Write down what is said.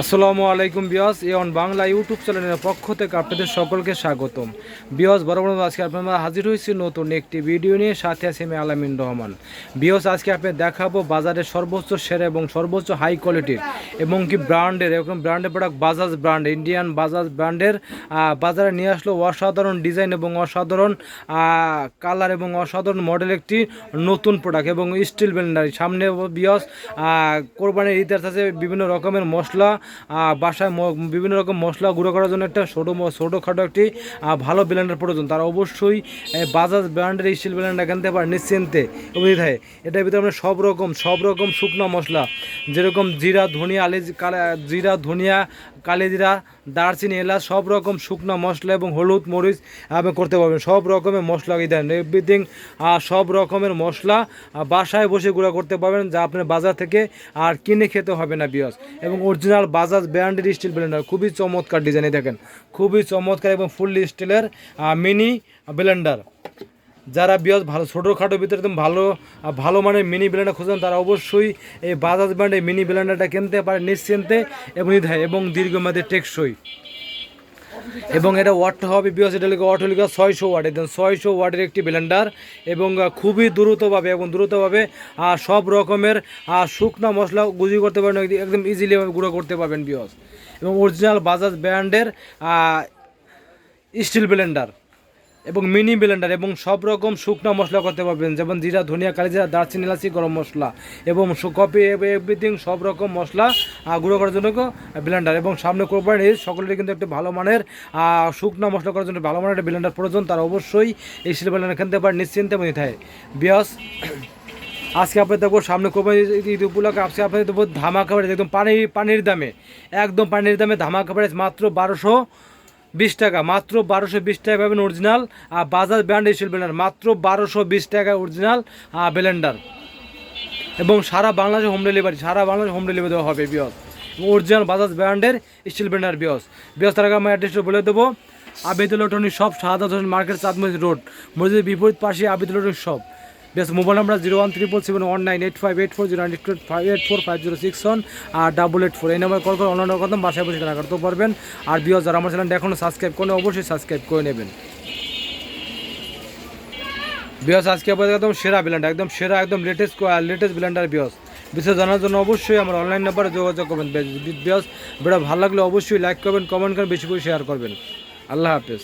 আসসালামু আলাইকুম বিয়স এন বাংলা ইউটিউব চ্যানেলের পক্ষ থেকে আপনাদের সকলকে স্বাগতম। বিয়স বরাবর আজকে আপনারা হাজির হয়েছি নতুন একটি ভিডিও নিয়ে, সাথে আছে আমি আলামিন রহমান। বিয়স, আজকে আপনি দেখাবো বাজারের সর্বোচ্চ সেরা এবং সর্বোচ্চ হাই কোয়ালিটির এবং কি ব্র্যান্ডের, এরকম ব্র্যান্ডের product Bajaj brand Indian Bajaj ব্র্যান্ডের বাজারে নিয়ে আসলো অসাধারণ ডিজাইন এবং অসাধারণ কালার এবং অসাধারণ মডেল একটি নতুন প্রোডাক্ট এবং স্টিল ব্লেন্ডার সামনে বিয়স কোরবানির ইতিহাস আছে বিভিন্ন রকমের মশলা বাসায় বিভিন্ন রকম মশলা গুঁড়ো করার জন্য একটা ছোটো ছোটো খাটো একটি ভালো ব্ল্যান্ডার প্রয়োজন। তারা অবশ্যই বাজাজ ব্র্যান্ডের স্টিল ব্ল্যান্ডার কিনতে পারে নিশ্চিন্তে অভিধায় এটার ভিতরে আমরা সব রকম সব রকম শুকনো মশলা, যেরকম জিরা, ধনিয়া, আলি জিরা, ধনিয়া কালেজিরা, দারচিনি, এলাচ, সব রকম শুকনো মশলা এবং হলুদ মরিচ আপনি করতে পারবেন। সব রকমের মশলা দেন এভরিথিং সব রকমের মশলা বাসায় বসে গুঁড়া করতে পারবেন যা আপনার বাজার থেকে আর কিনে খেতে হবে না বিয়স এবং অরিজিনাল বাজাজ ব্র্যান্ডের স্টিল ব্লেন্ডার খুবই চমৎকার ডিজাইনে দেখেন। খুবই চমৎকার এবং ফুললি স্টিলের মিনি ব্লেন্ডার যারা বিয়স ভালো ছোটোখাটো ভিতরে একদম ভালো ভালো মানের মিনি ব্লেন্ডার খুঁজছেন, তারা অবশ্যই এই বাজাজ ব্র্যান্ডের মিনি ব্লেন্ডারটা কিনতে পারে নিশ্চিন্তে এবং এবং দীর্ঘমেয়াদে টেকসই। এবং এটা ওয়াটটা হবে বিকজ এটা লিখে ওয়াট হলে ছয়শো ওয়াট একদম ছয়শো ওয়াটের একটি ব্লেন্ডার এবং খুবই দ্রুতভাবে এবং দ্রুতভাবে সব রকমের শুকনো মশলা গুজি করতে পারবেন একদম ইজিলি গুঁড়ো করতে পারবেন বিকজ এবং অরিজিনাল বাজাজ ব্র্যান্ডের স্টিল ব্লেন্ডার এবং মিনি ব্লেন্ডার এবং সব রকম শুকনো মশলা করতে পারবেন। যেমন জিরা, ধনিয়া, কালিজিরা, দারচিনি, এলাচি, গরম মশলা এবং কপি এভরিথিং সব রকম মশলা গুঁড়ো করার জন্য ব্লেন্ডার এবং সামনে কোরবানি সকলেরই কিন্তু একটা ভালো মানের শুকনো মশলা করার জন্য ভালো মানের একটা ব্লেন্ডার প্রয়োজন, তারা অবশ্যই এই স্টিল ব্লেন্ডার কিনতে পারে নিশ্চিন্তে মনে থাকে বিয়স আজকে আপনার দেখব, সামনে কোরবানি ঈদ উপলক্ষে আজকে আপনাদের দেবো ধামাকা একদম পানি পানির দামে, একদম পানির দামে ধামাকা মাত্র বারোশো বিশ টাকা, মাত্র বারোশো বিশ টাকা পাবেন অরিজিনাল আর বাজাজ ব্র্যান্ড স্টিল ব্লেন্ডার মাত্র বারোশো বিশ টাকা অরিজিনাল ব্লেন্ডার এবং সারা বাংলাদেশে হোম ডেলিভারি সারা বাংলাদেশে হোম ডেলিভারি দেওয়া হবে বিয়স। অরিজিনাল বাজাজ ব্র্যান্ডের স্টিল ব্লেন্ডার বিয়স। বিয়স, তার আগে অ্যাড্রেসটা বলে দেবো। আবিদুল ইলেকট্রনিক শপ শাহাদ হোসেন মার্কেট চাঁদমতি রোড। মসজিদের বিপরীত পাশে আবিদুল ইলেকট্রনিক শপ বেশ mobile number zero one four seven one nine eight five eight four zero nine eight five eight four five zero six one আর ডাবল এইট ফোর এই number call করে অন্যান্য কথা বাসায় বসে কেনা করতে পারবেন। আর বিয়স যারা আমার চ্যানেলটা এখনও সাবস্ক্রাইব করে অবশ্যই সাবস্ক্রাইব করে নেবেন। বিয়স আজকে আপনাদের একদম সেরা ব্লেন্ডার একদম সেরা, একদম লেটেস্ট লেটেস্ট ব্লেন্ডার বিয়স বিশেষ জানার জন্য অবশ্যই আমার অনলাইন নাম্বারে যোগাযোগ করবেন। বিয়স ভিডিও ভালো লাগলে অবশ্যই লাইক করবেন কমেন্ট করবেন, বেশি করে শেয়ার করবেন। আল্লাহ হাফেজ।